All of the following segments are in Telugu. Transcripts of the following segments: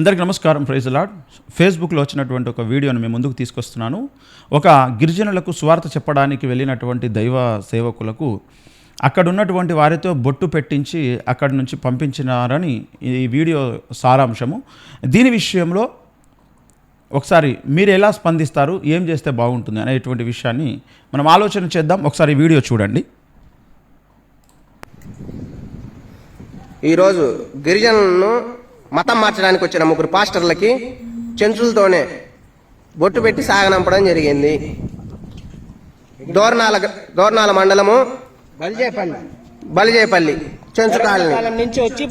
అందరికీ నమస్కారం ప్రైజ్ లాడ్. ఫేస్బుక్లో వచ్చినటువంటి ఒక వీడియోని మేము ముందుకు తీసుకొస్తున్నాను. ఒక గిరిజనులకు స్వార్థ చెప్పడానికి వెళ్ళినటువంటి దైవ సేవకులకు అక్కడ ఉన్నటువంటి వారితో బొట్టు పెట్టించి అక్కడి నుంచి పంపించినారని ఈ వీడియో సారాంశము. దీని విషయంలో ఒకసారి మీరు ఎలా స్పందిస్తారు ఏం చేస్తే బాగుంటుంది అనేటువంటి విషయాన్ని మనం ఆలోచన చేద్దాం. ఒకసారి వీడియో చూడండి. ఈరోజు గిరిజనులను మతం మార్చడానికి వచ్చిన ముగ్గురు పాస్టర్లకి చెంచులతోనే బొట్టు పెట్టి సాగనంపడం జరిగింది. దోర్నాల దోర్నాల మండలము బలిజేపల్లి. బలిజేపల్లి చెంచు కాలనీ. కాలం నుంచి వచ్చి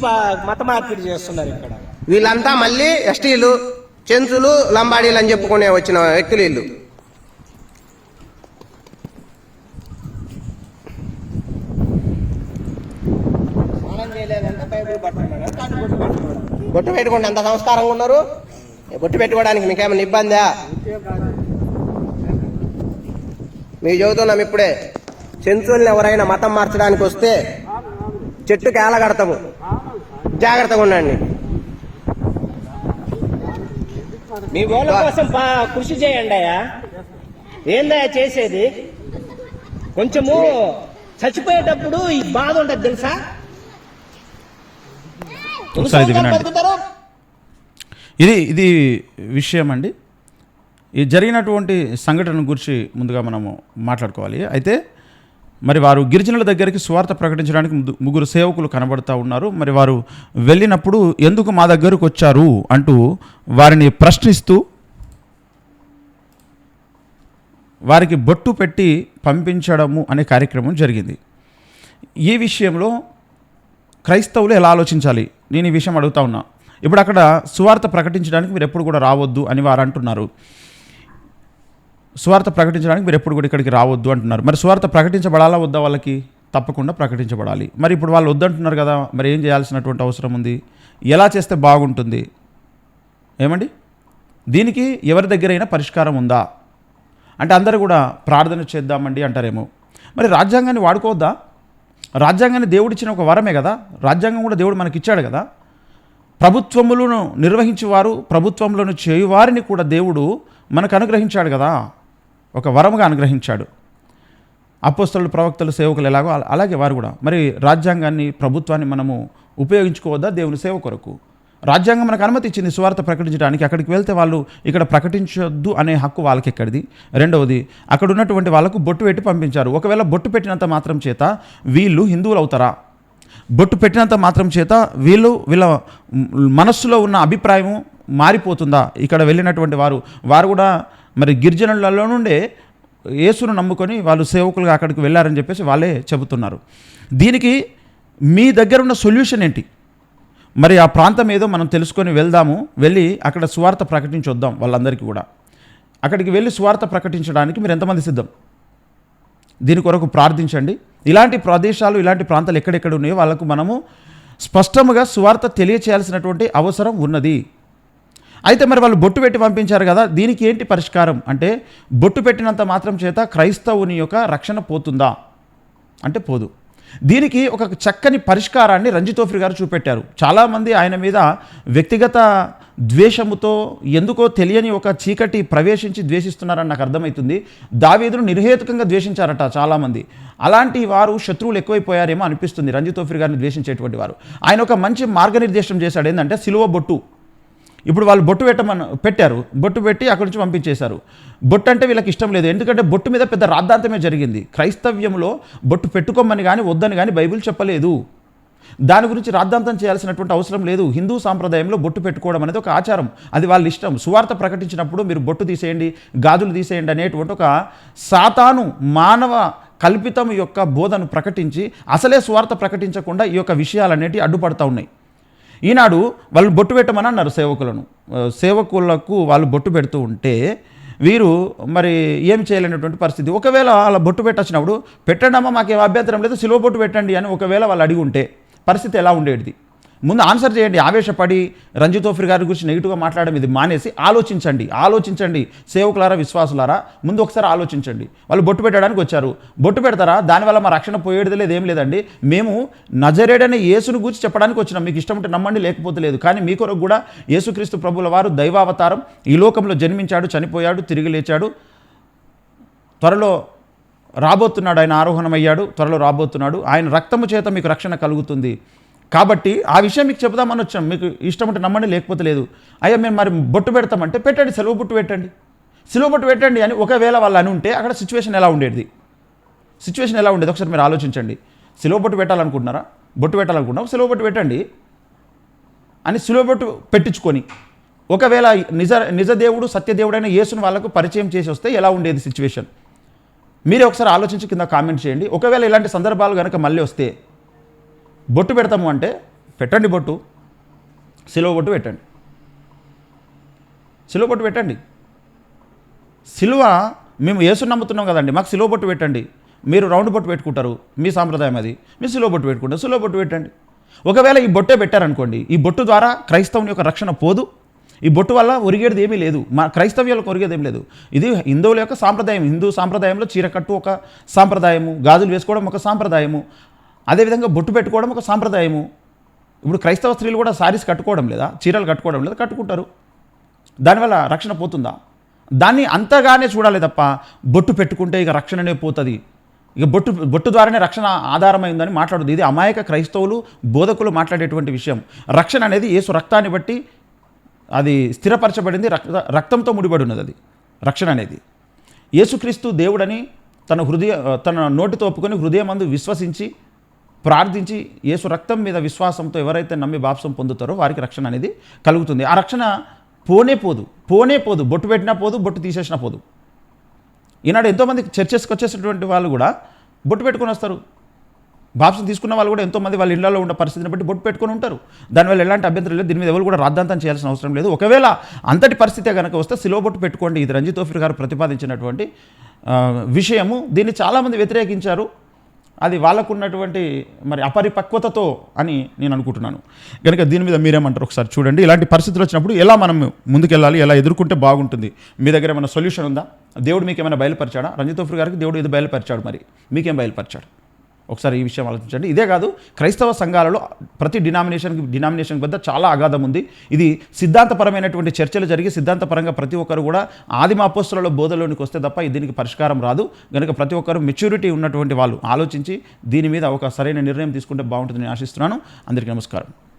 మత మార్పిడి చేస్తున్నారు ఇక్కడ. వీళ్ళంతా మళ్ళీ ఎస్టీలు చెంచులు లంబాడీలు అని చెప్పుకునే వచ్చిన వ్యక్తులు వీళ్ళు. స్నానం చేయలేదంటే బైబిల్ పట్టుకున్నాడు కానీ బొట్టు పెట్టుకుంటే ఎంత సంస్కారంగా ఉన్నారు. బొట్టు పెట్టుకోవడానికి మీకేమైనా ఇబ్బందా? మీకు చెబుతున్నాం ఇప్పుడే. చెంచుల్ని ఎవరైనా మతం మార్చడానికి వస్తే చెట్టుకి ఏలగడతాము జాగ్రత్తగా ఉండండి. మీ వాళ్ళ కోసం కృషి చేయండి అయ్యా. ఏందయ్యా చేసేది? కొంచెము చచ్చిపోయేటప్పుడు ఈ బాధ ఉంటది తెలుసా? ఒకసారి ఇది వినండి. ఇది ఇది విషయం అండి ఈ జరిగినటువంటి సంఘటన గురించి ముందుగా మనము మాట్లాడుకోవాలి. అయితే మరి వారు గిరిజనుల దగ్గరికి స్వార్థ ప్రకటించడానికి ముగ్గు- ముగ్గురు సేవకులు కనబడుతూ ఉన్నారు. మరి వారు వెళ్ళినప్పుడు ఎందుకు మా దగ్గరకు వచ్చారు అంటూ వారిని ప్రశ్నిస్తూ వారికి బొట్టు పెట్టి పంపించడము అనే కార్యక్రమం జరిగింది. ఈ విషయంలో క్రైస్తవులు ఎలా ఆలోచించాలి? నేను ఈ విషయం అడుగుతా ఉన్నా. ఇప్పుడు అక్కడ సువార్త ప్రకటించడానికి మీరు ఎప్పుడు కూడా రావద్దు అని వారు అంటున్నారు. సువార్త ప్రకటించడానికి మీరు ఎప్పుడు కూడా ఇక్కడికి రావద్దు అంటున్నారు. మరి సువార్త ప్రకటించబడాలా వద్దా వాళ్ళకి? తప్పకుండా ప్రకటించబడాలి. మరి ఇప్పుడు వాళ్ళు వద్దంటున్నారు కదా మరి ఏం చేయాల్సినటువంటి అవసరం ఉంది? ఎలా చేస్తే బాగుంటుంది? ఏమండి? దీనికి ఎవరి దగ్గరైనా పరిష్కారం ఉందా? అంటే అందరూ కూడా ప్రార్థన చేద్దామండి అంటారేమో. మరి రాజ్యాంగాన్ని వాడుకోవద్దా? రాజ్యాంగాన్ని దేవుడిచ్చిన ఒక వరమే కదా? రాజ్యాంగం కూడా దేవుడు మనకి ఇచ్చాడు కదా? ప్రభుత్వములను నిర్వహించేవారు ప్రభుత్వంలోను చేయువారిని కూడా దేవుడు మనకు అనుగ్రహించాడు కదా? ఒక వరముగా అనుగ్రహించాడు. అపోస్తలు ప్రవక్తలు సేవకులు ఎలాగో అలాగే వారు కూడా. మరి రాజ్యాంగాన్ని ప్రభుత్వాన్ని మనము ఉపయోగించుకోవద్దా దేవుని సేవ కొరకు? రాజ్యాంగం మనకు అనుమతి ఇచ్చింది సువార్త ప్రకటించడానికి. అక్కడికి వెళ్తే వాళ్ళు ఇక్కడ ప్రకటించొద్దు అనే హక్కు వాళ్ళకి ఎక్కడిది రెండవది అక్కడ ఉన్నటువంటి వాళ్ళకు బొట్టు పెట్టి పంపించారు. ఒకవేళ బొట్టు పెట్టినంత మాత్రం చేత వీళ్ళు హిందువులు అవుతారా? బొట్టు పెట్టినంత మాత్రం చేత వీళ్ళు వీళ్ళ మనస్సులో ఉన్న అభిప్రాయము మారిపోతుందా? ఇక్కడ వెళ్ళినటువంటి వారు వారు కూడా మరి గిరిజనులలో నుండే యేసును నమ్ముకొని వాళ్ళు సేవకులుగా అక్కడికి వెళ్ళారని చెప్పేసి వాళ్ళే చెబుతున్నారు. దీనికి మీ దగ్గర ఉన్న సొల్యూషన్ ఏంటి? మరి ఆ ప్రాంతం ఏదో మనం తెలుసుకొని వెళ్దాము వెళ్ళి అక్కడ స్వార్థ ప్రకటించొద్దాం వాళ్ళందరికీ కూడా. అక్కడికి వెళ్ళి స్వార్థ ప్రకటించడానికి మీరు ఎంతమంది సిద్ధం? దీని కొరకు ప్రార్థించండి. ఇలాంటి ప్రదేశాలు ఇలాంటి ప్రాంతాలు ఎక్కడెక్కడ ఉన్నాయో వాళ్ళకు మనము స్పష్టముగా సువార్త తెలియచేయాల్సినటువంటి అవసరం ఉన్నది. అయితే మరి వాళ్ళు బొట్టు పెట్టి పంపించారు కదా దీనికి ఏంటి పరిష్కారం? అంటే బొట్టు పెట్టినంత మాత్రం చేత క్రైస్తవుని యొక్క రక్షణ పోతుందా? అంటే పోదు. దీనికి ఒక చక్కని పరిష్కారాన్ని రంజితోఫ్రి గారు చూపెట్టారు. చాలామంది ఆయన మీద వ్యక్తిగత ద్వేషముతో ఎందుకో తెలియని ఒక చీకటి ప్రవేశించి ద్వేషిస్తున్నారని నాకు అర్థమవుతుంది. దావీదును నిర్హేతుకంగా ద్వేషించారట చాలామంది అలాంటి వారు శత్రువులు ఎక్కువైపోయారేమో అనిపిస్తుంది రంజితోఫ్రి గారిని ద్వేషించేటువంటి వారు. ఆయన ఒక మంచి మార్గనిర్దేశం చేశాడు. ఏంటంటే సిలువ బొట్టు. ఇప్పుడు వాళ్ళు బొట్టు పెట్టమని పెట్టారు. బొట్టు పెట్టి అక్కడి నుంచి పంపించేశారు. బొట్టు అంటే వీళ్ళకి ఇష్టం లేదు. ఎందుకంటే బొట్టు మీద పెద్ద రాద్ధాంతమే జరిగింది. క్రైస్తవ్యంలో బొట్టు పెట్టుకోమని కానీ వద్దని కానీ బైబిల్ చెప్పలేదు. దాని గురించి రాద్ధాంతం చేయాల్సినటువంటి అవసరం లేదు. హిందూ సాంప్రదాయంలో బొట్టు పెట్టుకోవడం అనేది ఒక ఆచారం. అది వాళ్ళ ఇష్టం. సువార్త ప్రకటించినప్పుడు మీరు బొట్టు తీసేయండి గాజులు తీసేయండి అనేటువంటి ఒక సాతాను మానవ కల్పితం యొక్క బోధను ప్రకటించి అసలే స్వార్థ ప్రకటించకుండా ఈ యొక్క విషయాలన్నిటి అడ్డుపడతా ఉన్నాయి. ఈనాడు వాళ్ళు బొట్టు పెట్టమని అన్నారు సేవకులను. సేవకులకు వాళ్ళు బొట్టు పెడుతూ ఉంటే వీరు మరి ఏం చేయలేనటువంటి పరిస్థితి. ఒకవేళ వాళ్ళ బొట్టు పెట్టచ్చినప్పుడు పెట్టండి అమ్మా మాకేం అభ్యంతరం లేదు సిలువ బొట్టు పెట్టండి అని ఒకవేళ వాళ్ళు అడిగి ఉంటే పరిస్థితి ఎలా ఉండేది ముందు ఆన్సర్ చేయండి ఆవేశపడి రంజిత్ ఓఫిర్ గారి గురించి నెగిటివ్గా మాట్లాడడం ఇది మానేసి ఆలోచించండి ఆలోచించండి. సేవకులారా విశ్వాసులారా ముందు ఒకసారి ఆలోచించండి. వాళ్ళు బొట్టు పెట్టడానికి వచ్చారు. బొట్టు పెడతారా? దానివల్ల మా రక్షణ పోయేది లేదు ఏం లేదండి. మేము నజరేడనే యేసును గురించి చెప్పడానికి వచ్చినాం. మీకు ఇష్టం ఉంటే నమ్మండి లేకపోతే లేదు. కానీ మీ కొరకు కూడా యేసుక్రీస్తు ప్రభుల వారు దైవావతారం ఈ లోకంలో జన్మించాడు చనిపోయాడు తిరిగి లేచాడు. త్వరలో రాబోతున్నాడు ఆయన ఆరోహణమయ్యాడు. త్వరలో రాబోతున్నాడు. ఆయన రక్తము చేత మీకు రక్షణ కలుగుతుంది. కాబట్టి ఆ విషయం మీకు చెబుదామని వచ్చాం. మీకు ఇష్టం ఉంటే నమ్మండి లేకపోతే లేదు. అయ్యా మేము మరి బొట్టు పెడతామంటే పెట్టండి సెలవు బొట్టు పెట్టండి. సెలవు బొట్టు పెట్టండి అని ఒకవేళ వాళ్ళు అని ఉంటే అక్కడ సిచ్యువేషన్ ఎలా ఉండేది? సిచ్యువేషన్ ఎలా ఉండేది? ఒకసారి మీరు ఆలోచించండి. సెలవు బొట్టు పెట్టాలనుకుంటున్నారా? బొట్టు పెట్టాలనుకుంటున్నాం సెలవు బొట్టు పెట్టండి అని సెలవు బొట్టు పెట్టించుకొని ఒకవేళ నిజ నిజ దేవుడు సత్యదేవుడైన యేసును వాళ్ళకు పరిచయం చేసి వస్తే ఎలా ఉండేది సిచ్యువేషన్ మీరే ఒకసారి ఆలోచించి కింద కామెంట్ చేయండి. ఒకవేళ ఇలాంటి సందర్భాలు కనుక మళ్ళీ వస్తే బొట్టు పెడతాము అంటే పెట్టండి బొట్టు. సిలువ బొట్టు పెట్టండి. సిలువ బొట్టు పెట్టండి. సిలువ మేము ఏసు నమ్ముతున్నాం కదండి. మాకు సిలువ బొట్టు పెట్టండి. మీరు రౌండ్ బొట్టు పెట్టుకుంటారు. మీ సాంప్రదాయం అది. మీరు సిలువ బొట్టు పెట్టుకుంటారు. సిలువ బొట్టు పెట్టండి. ఒకవేళ ఈ బొట్టే పెట్టారనుకోండి ఈ బొట్టు ద్వారా క్రైస్తవుని యొక్క రక్షణ పోదు. ఈ బొట్టు వల్ల ఒరిగేది ఏమీ లేదు. మా క్రైస్తవ్యాలకు ఒరిగేది ఏం లేదు. ఇది హిందువుల యొక్క సాంప్రదాయం. హిందూ సాంప్రదాయంలో చీర కట్టు ఒక సాంప్రదాయము. గాజులు వేసుకోవడం ఒక సాంప్రదాయము. అదేవిధంగా బొట్టు పెట్టుకోవడం ఒక సాంప్రదాయము. ఇప్పుడు క్రైస్తవ స్త్రీలు కూడా సారీస్ కట్టుకోవడం లేదా చీరలు కట్టుకోవడం లేదా కట్టుకుంటారు. దానివల్ల రక్షణ పోతుందా? దాన్ని అంతగానే చూడాలి తప్ప బొట్టు పెట్టుకుంటే ఇక రక్షణనే పోతుంది. ఇక బొట్టు బొట్టు ద్వారానే రక్షణ ఆధారమైందని మాట్లాడుతుంది. ఇది అమాయక క్రైస్తవులు బోధకులు మాట్లాడేటువంటి విషయం. రక్షణ అనేది యేసు రక్తాన్ని బట్టి అది స్థిరపరచబడింది రక్త రక్తంతో ముడిపడి ఉన్నది అది. రక్షణ అనేది. యేసుక్రీస్తు దేవుడని తన హృదయ తన నోటితో ఒప్పుకొని హృదయం అందు విశ్వసించి ప్రార్థించి యేసు రక్తం మీద విశ్వాసంతో ఎవరైతే నమ్మి బాప్సం పొందుతారో వారికి రక్షణ అనేది కలుగుతుంది. ఆ రక్షణ పోనే పోదు. పోనే పోదు. బొట్టు పెట్టినా పోదు బొట్టు తీసేసినా పోదు. ఈనాడు ఎంతోమంది చర్చెస్కి వచ్చేసినటువంటి వాళ్ళు కూడా బొట్టు పెట్టుకొని వస్తారు. బాప్సం తీసుకున్న వాళ్ళు కూడా ఎంతోమంది వాళ్ళ ఇళ్ళలో ఉన్న పరిస్థితిని బట్టి బొట్టు పెట్టుకొని ఉంటారు. దానివల్ల ఎలాంటి అభ్యంతరం లేదు. దీని మీద ఎవరు కూడా రాద్ధాంతం చేయాల్సిన అవసరం లేదు. ఒకవేళ అంతటి పరిస్థితే కనుక వస్తే సిలో బొట్టు పెట్టుకోండి. ఇది రంజిత్ ఓఫిర్ గారు ప్రతిపాదించినటువంటి విషయము. దీన్ని చాలామంది వ్యతిరేకించారు. అది వాళ్ళకున్నటువంటి మరి అపరిపక్వతతో అని నేను అనుకుంటున్నాను. కనుక దీని మీద మీరేమంటారు ఒకసారి చూడండి. ఇలాంటి పరిస్థితులు వచ్చినప్పుడు ఎలా మనం ముందుకెళ్ళాలి ఎలా ఎదుర్కొంటే బాగుంటుంది? మీ దగ్గర ఏమైనా సొల్యూషన్ ఉందా? దేవుడు మీకు ఏమైనా బయలుపరిచాడా? రంజిత్ గారికి దేవుడు ఇది బయలుపరిచాడు మరి? మీకేం బయలుపరిచాడు? ఒకసారి ఈ విషయం ఆలోచించండి. ఇదే కాదు క్రైస్తవ సంఘాలలో ప్రతి డినామినేషన్కి డినామినేషన్ వద్ద చాలా అగాధం ఉంది. ఇది సిద్ధాంతపరమైనటువంటి చర్చలు జరిగి సిద్ధాంతపరంగా ప్రతి ఒక్కరు కూడా ఆదిమ అపోస్తులలో బోధలోనికి వస్తే తప్ప దీనికి పరిష్కారం రాదు. కనుక ప్రతి ఒక్కరు మెచ్యూరిటీ ఉన్నటువంటి వాళ్ళు ఆలోచించి దీని మీద ఒక సరైన నిర్ణయం తీసుకుంటే బాగుంటుందని ఆశిస్తున్నాను. అందరికీ నమస్కారం.